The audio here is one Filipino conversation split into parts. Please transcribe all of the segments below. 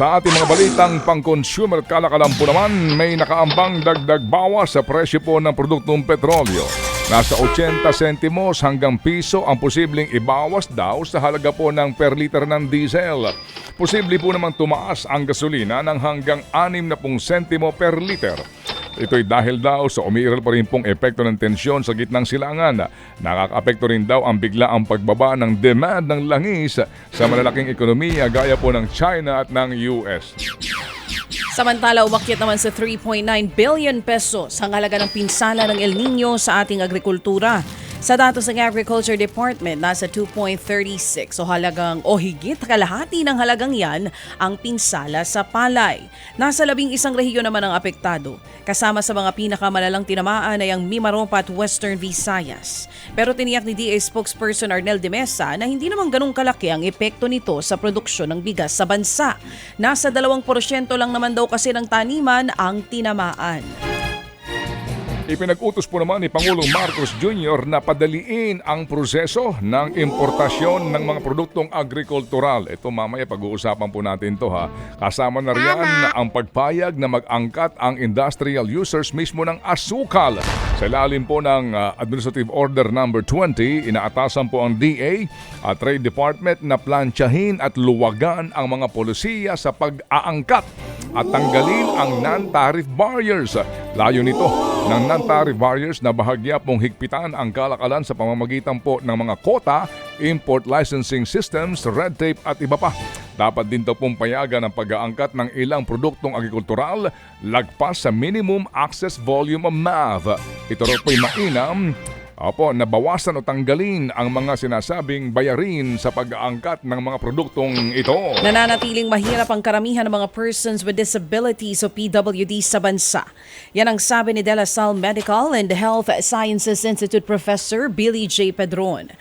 Sa ating mga balitang pang-consumer kalakalan po naman, may nakaambang dagdag bawas sa presyo po ng produktong petrolyo. Nasa 80 sentimos hanggang piso ang posibleng ibawas daw sa halaga po ng per liter ng diesel. Posible po namang tumaas ang gasolina ng hanggang 60 sentimo per liter. Ito'y dahil daw sa umiiral pa rin pong epekto ng tensyon sa gitnang silangan. Nakaka-apekto rin daw ang biglaang pagbaba ng demand ng langis sa malalaking ekonomiya gaya po ng China at ng US. Samantala, umakyat naman sa 3.9 billion pesos ang halaga ng pinsala ng El Nino sa ating agrikultura. Sa datos ng Agriculture Department, nasa 2.36 o halagang o higit kalahati ng halagang yan ang pinsala sa palay. Nasa labing isang rehiyon naman ang apektado. Kasama sa mga pinakamalalang tinamaan ay ang Mimaropa at Western Visayas. Pero tiniyak ni DA spokesperson Arnel de Mesa na hindi naman ganong kalaki ang epekto nito sa produksyon ng bigas sa bansa. Nasa 2% lang naman daw kasi ng taniman ang tinamaan. Ipinag-utos po naman ni Pangulong Marcos Jr. na padaliin ang proseso ng importasyon ng mga produktong agrikultural. Ito mamaya pag-uusapan po natin to ha. Kasama na riyan ang pagpayag na mag-angkat ang industrial users mismo ng asukal. Sa ilalim po ng uh, Administrative Order Number 20, inaatasan po ang DA at Trade Department na plantsahin at luwagan ang mga polisiya sa pag-aangkat at tanggalin ang non-tariff barriers. Layo nito ng non-tariff barriers na bahagya pong higpitan ang kalakalan sa pamamagitan po ng mga kota, import licensing systems, red tape at iba pa. Dapat din daw pong payagan ang pag-aangkat ng ilang produktong agrikultural lagpas sa minimum access volume of MAV. Ito raw po'y mainam Opo, nabawasan o tanggalin ang mga sinasabing bayarin sa pag-aangkat ng mga produktong ito. Nananatiling mahirap ang karamihan ng mga persons with disabilities o PWD sa bansa. Yan ang sabi ni De La Salle Medical and Health Sciences Institute Professor Billy J. Pedron.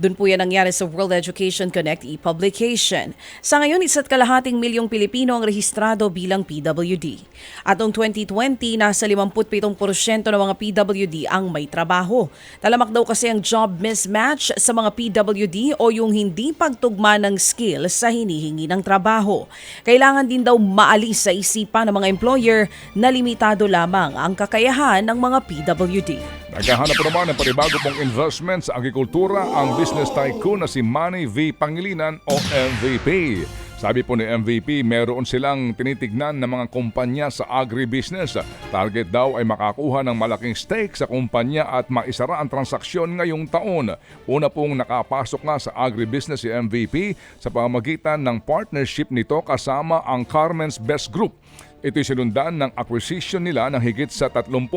Doon po yan nangyari sa World Education Connect e-publication. Sa ngayon, isa't kalahating milyong Pilipino ang rehistrado bilang PWD. At noong 2020, nasa 57% ng mga PWD ang may trabaho. Talamak daw kasi ang job mismatch sa mga PWD o yung hindi pagtugma ng skill sa hinihingi ng trabaho. Kailangan din daw maalis sa isipan ng mga employer na limitado lamang ang kakayahan ng mga PWD. Naghahanap naman ng panibago pong investment sa agrikultura ang business tycoon na si Manny V. Pangilinan o MVP. Sabi po ni MVP, meron silang tinitignan ng mga kumpanya sa agribusiness. Target daw ay makakuha ng malaking stake sa kumpanya at maisara ang transaksyon ngayong taon. Una pong nakapasok nga sa agribusiness si MVP sa pamamagitan ng partnership nito kasama ang Carmen's Best Group. Ito'y sinundan ng acquisition nila ng higit sa 30%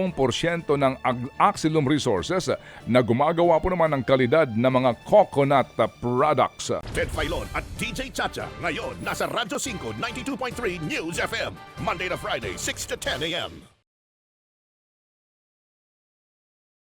ng Axilum Resources na gumagawa po naman ng kalidad na mga coconut products. Ted Filon at DJ Chacha. Ngayon, nasa Radyo 5, 92.3 News FM. Monday to Friday, 6 to 10 a.m.